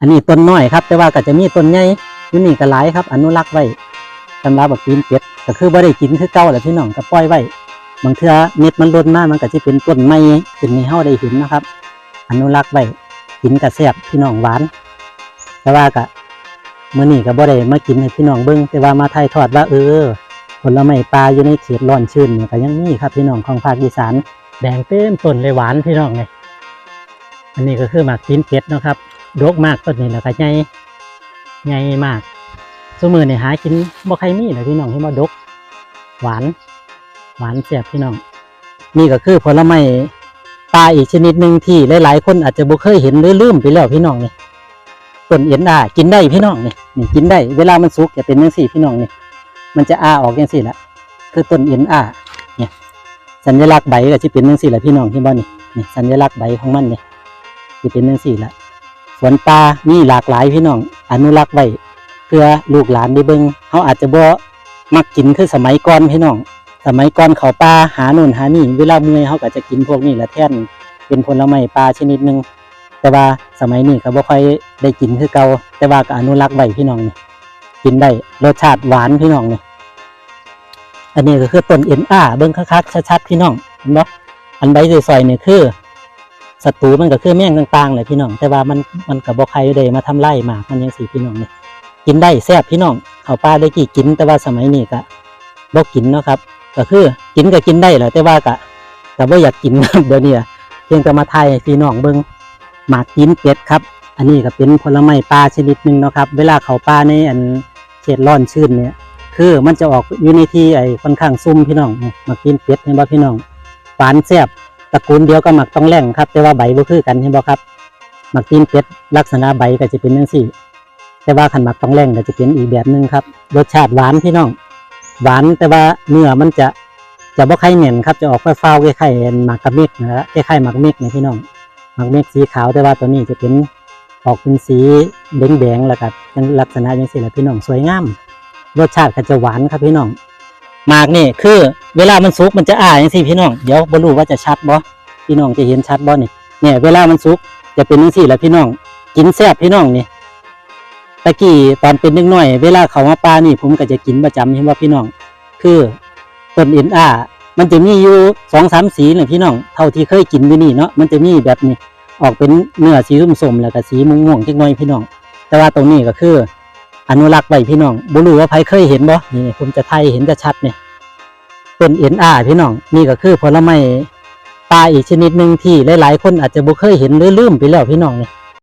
อันนี้ต้นน้อยครับ แต่ว่าก็จะมีต้นใหญ่อยู่นี่ก็หลายครับ อนุรักษ์ไว้สำหรับบักปีนเป็ดก็คือบ่ได้กินคือเก่าแหละพี่น้องก็ปล่อยไว้บางเทื่อเม็ดมันล่นมากมันก็จะเป็นต้นไม้ขึ้นให้เฮาได้เห็นนะครับ อนุรักษ์ไว้กินกระแซบพี่น้องหวาน แต่ว่าก็มื้อนี้ก็บ่ได้มากินให้พี่น้องเบิ่งแต่ว่ามาถ่ายทอดว่าเออผลไม้ปลาอยู่ในเขตร้อนชื้นนี่ก็ยังมีครับพี่น้องของภาคอีสานแดงเต็มต้นเลยหวานพี่น้องไงอันนี้ก็คือหมากตีนเป็ดนะครับ ดกมากต้นนี้แล้วก็ใหญ่ใหญ่มากสมือนี่หากินบ่ใครมีเลยพี่น้องที่มาดก หวาน หวานแซ่บพี่น้อง นี่ก็คือผลไม้ปลาอีกชนิดหนึ่งที่หลาย ๆ คนอาจจะบ่เคยเห็นหรือลืมไปแล้วพี่น้องนี่ต้นเอ็นอากินได้พี่น้องนี่นี่กินได้ เวลามันสุกจะเป็นจังซี่พี่น้องนี่มันจะอาออกจังซี่ละคือต้นเอ็นอาเนี่ยสัญลักษณ์ใบก็จะเป็นจังซี่ละพี่น้องที่บ้านนี่นี่สัญลักษณ์ใบของมันนี่จะเป็นจังซี่ละ สวนป่ามีหลากหลายพี่น้องอนุรักษ์ไว้เพื่อลูกหลานได้เบิ่งเขาอาจจะบ่มักกินคือสมัยก่อนพี่น้องสมัยก่อนเขาป่าหาโน่นหานี่เวลาเมื่อยเขาก็จะกินพวกนี้และแท่นเป็นผลไม้ป่าชนิดหนึ่งแต่ว่าสมัยนี้ก็บ่ค่อยได้กินคือเก่าแต่ว่าก็อนุรักษ์ไว้พี่น้องนี่กินได้รสชาติหวานพี่น้องนี่อันนี้ก็คือต้นเอ็นอาเบิ้งคักๆชัดๆพี่น้องเห็นบ่อันใบสวยๆนี่คือ ศัตรูมันก็คือแมงต่างๆเลยพี่น้อง แต่ว่ามันมันกับบ่ใครได้มาทำไร่หมากมันยังสีพี่น้องเนี่ยกินได้แซ่บพี่น้องเขาป้าได้กี่กิน แต่ว่าสมัยนี้ก็บ่กินเนาะครับ ก็คือกินก็กินได้แหละแต่ว่าก็ก็บ่าอยากกินเดี๋ยวนี้เพียงแต่มาไทยพี่น้องเบิ่งหมากกินเป็ดครับ อันนี้ก็เป็นผลไม้ป่าชนิดหนึ่งเนาะครับ เวลาเขาป่าในอันเขตร้อนชื้นเนี่ยคือมันจะออกอยู่ในที่ไอ้ค่อนข้างซุ่มพี่น้องหมักกินเป็ดเห็นบ่พี่น้องหวานแซ่บ ตระกูลเดียวกับหมักต้องแรงครับ แต่ว่าใบบ่คือกันเห็นบ่ครับหมักกินเป็ดลักษณะใบก็จะเป็นจังซี่แต่ว่าขันหมักต้องแรงก็จะเป็นอีกแบบหนึ่งครับ รสชาติหวานพี่น้อง หวานแต่ว่าเนื้อมันจะจะบ่ค่เหม็นครับจะออกฟ้าวๆคล้ายๆหมากกระเมกนะฮะคล้ายๆหมากเมกนี่พี่น้องหมากเมกสีขาวแต่ว่าตัวนี้จะเป็นออกเป็นสีแดงๆแล้วก็เป็นลักษณะจังซี่แหละพี่น้องสวยงามรสชาติก็จะหวานครับพี่น้อง หมากนี่คือ เวลามันสุกมันจะอ่าอย่างสี่พี่น้องเดี๋ยวบ่รู้ว่าจะชัดบ่พี่น้องจะเห็นชัดบ่นี่เนี่ย เวลามันสุกจะเป็นอย่างสี่แหละพี่น้อง กินแซ่บพี่น้องนี่ตะกี้ตอนเป็นเด็กน้อย เวลาเขามาปลานี่ ผมก็จะกินประจำเห็นว่าพี่น้อง คือต้นเอ็นอามันจะมีอยู่สองสามสีเลยพี่น้องเท่าที่เคยกินอยู่นี่เนาะมันจะมีแบบนี้ออกเป็นเนื้อสีส้มๆแล้วก็สีม่วงๆจักหน่อยพี่น้อง แต่ว่าตรงนี้ก็คือ อนุรักษ์ไว้พี่น้องบุรู้ว่าใครเคยเห็นบ่นี่ผมจะไทยเห็นจะชัดเนี่ยต้นเอ็นอาพี่น้องนี่ก็คือผลไม้ปลาอีกชนิดหนึ่งที่หลายๆ คนอาจจะบุเคยเห็นหรือลืมไปแล้วพี่น้องเนี่ย